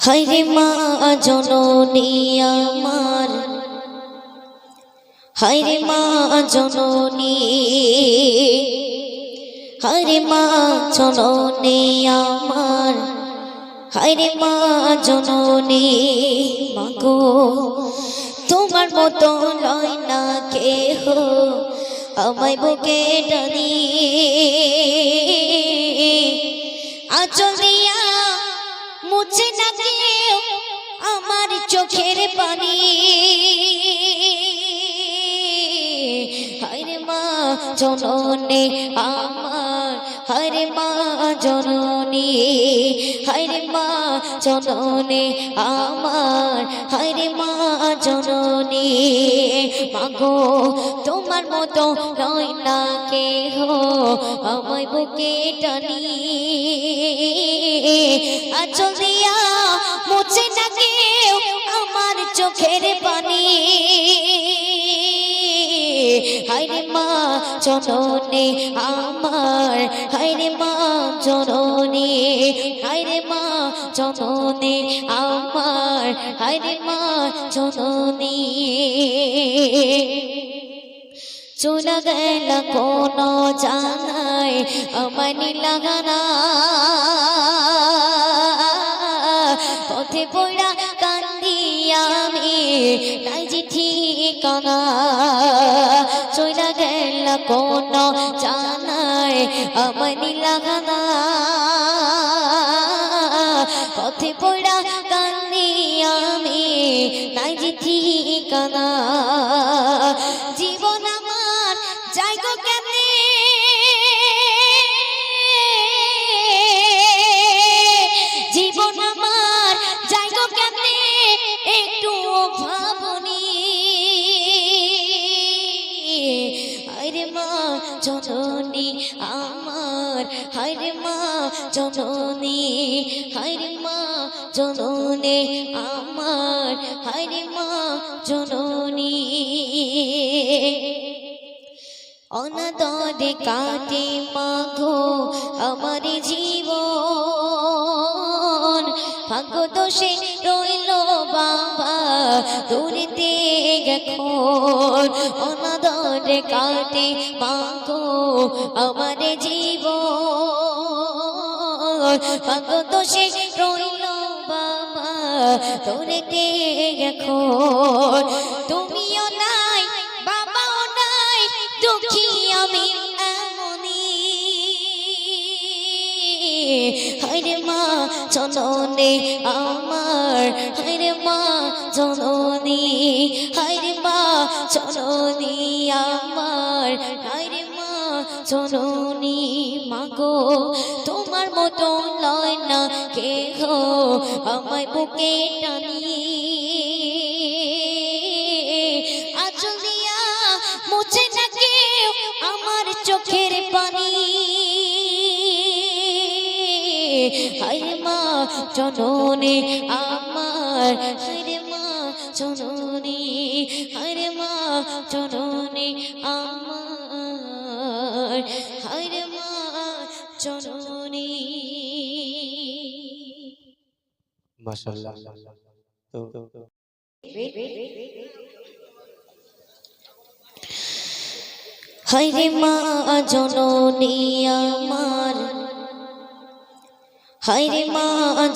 হাইরে মা জননী আমার। হাইরে মা জননী। হাইরে মা জননী আমার। হাইরে মা জননী মাগো তোমার মতো লয় না কেহ। আমায় বুকে টানি আচল মুছে না আমার চোখের পানি। হায়রে মা জননী আমার হায়রে মা জননী হায়রে মা জননী আমার হায়রে মা জননী। মাগো, তোমার মতো নয় না কেহ। আমায় বুকে টানি আচল দিয়া মুছে না কেউ আমার চোখের পানি। হাইরে মা, জননী আমার হাইরে মা, জননী হাইরে মা, জননী আমার হাইরে মা, জননী। চলে গেল কোন জানায় আমার লাগানা পথে পড়া কান্দি আমি নাই যে গেল কোন জানায় আমার লাগানা পথে পড়া কান্দি জীবন আমার যাইগো কেমনে? জীবন আমার যাইগো কেমনে? একটু ভাবনি আরে মা জননী আমার, হায়রে মা জননী, হায়রে মা জননী আমার, হায়রে মা জননী। অনাদরে কাটে মাঘো আমার জীবন। ভাগ্য দোষে রইল বাবা দূরিতে এখন অনাদরে কাটে মাঘো আমার জীবন। ভাগ্য দোষে রইল বাবা দূরিতে এখন তুমিও মা, জননী আমার। হায়রে মা, জননী হায়রে মা, জননী আমার। হায়রে মা, জননী মাগো তোমার মতো লয় না কে হো আমায় বুকে টানি আচল দিয়া মুছে না কেউ আমার চোখের জননী আমার হায় মা জননী হায় মা জননী আমার হায় মা জননী। মাশাআল্লাহ। তো হায়রে মা জননী আমার হায়রে মা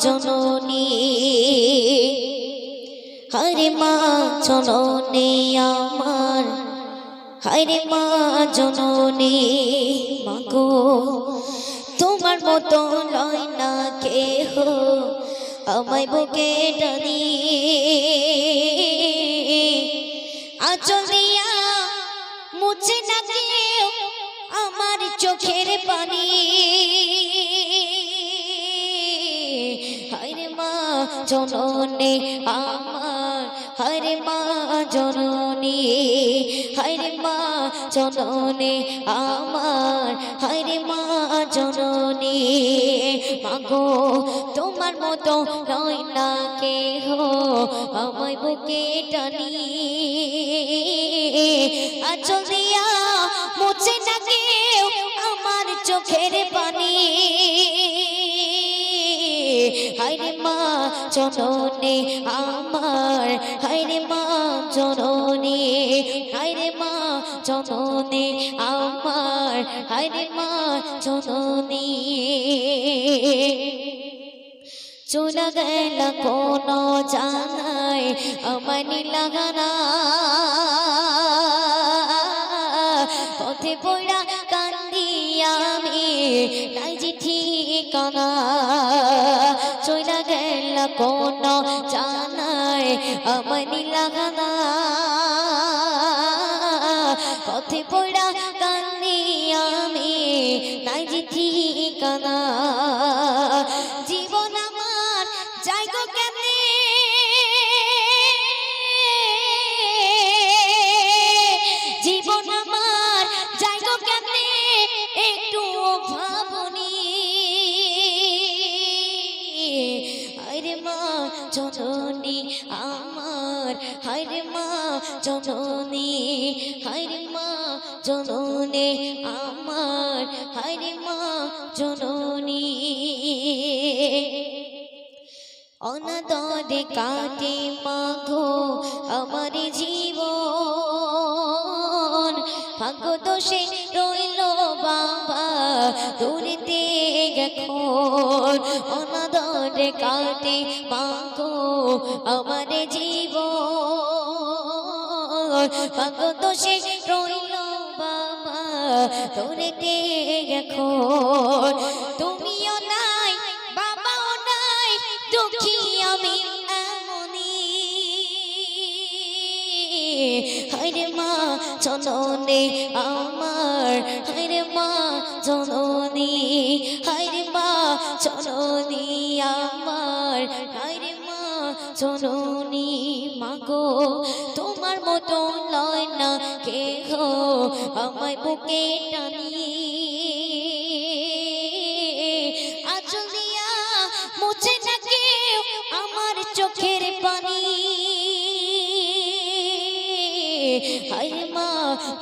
জননী হায়রে মা জননী আমার হায়রে মা জননী মাগো তোমার মতো লয় না কেহ আমায় বুকে টানি। আচল মুছে না আমার চোখের পানি। জননী, আমার হায়রে মা জননী হায়রে মা জননী, আমার হায়রে মা জননী। মাগো, তোমার মতো নয় না কেহ আমায় বুকে টানি আচল দিয়া মুছে না কেউ আমার চোখের পানি। জননী, আমার। হায়রে মা জননী হায়রে মা জননী, আমার। হায়রে মা জননী। চলে গেল কোন জানায় আমানি লাগানা। পথে পড়া কান্দি আমি, নাই যে ঠিকানা। কোন জানায় আমানি লাগানা পথে পড়া কান্দি আমি, নাই যে ঠিকানা। জীবন আমার, যাই গো কেমনে? জননী আমার। হায়রে মা জননী হায়রে মা জননী আমার। হায়রে মা জননী। অনাদরে কাটে মাগো আমার জীবন। ভাগ্য দোষে রইল বাবা দূরেতে এখন অনাদরে কাটে মাগো আমার জীবন। ভাগ্য দোষে রইল বাবা দূরেতে এখন। তুমিও নাই, বাবাও নাই, দুঃখী আমি এমনই। হায়রে মা জননী আমার, হায়রে মা জননী জননী মাগো, তোমার মতো লয় না কে হো আমায় বুকে টানি আচল মুছে আমার চোখের পানি। হায় মা,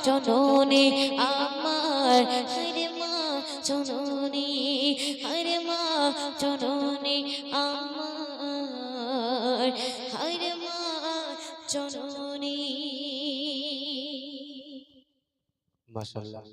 জননী আমার, হায় মা, জননী, হায় মা আমার। হায় মা জননী। মাশাল্লাহ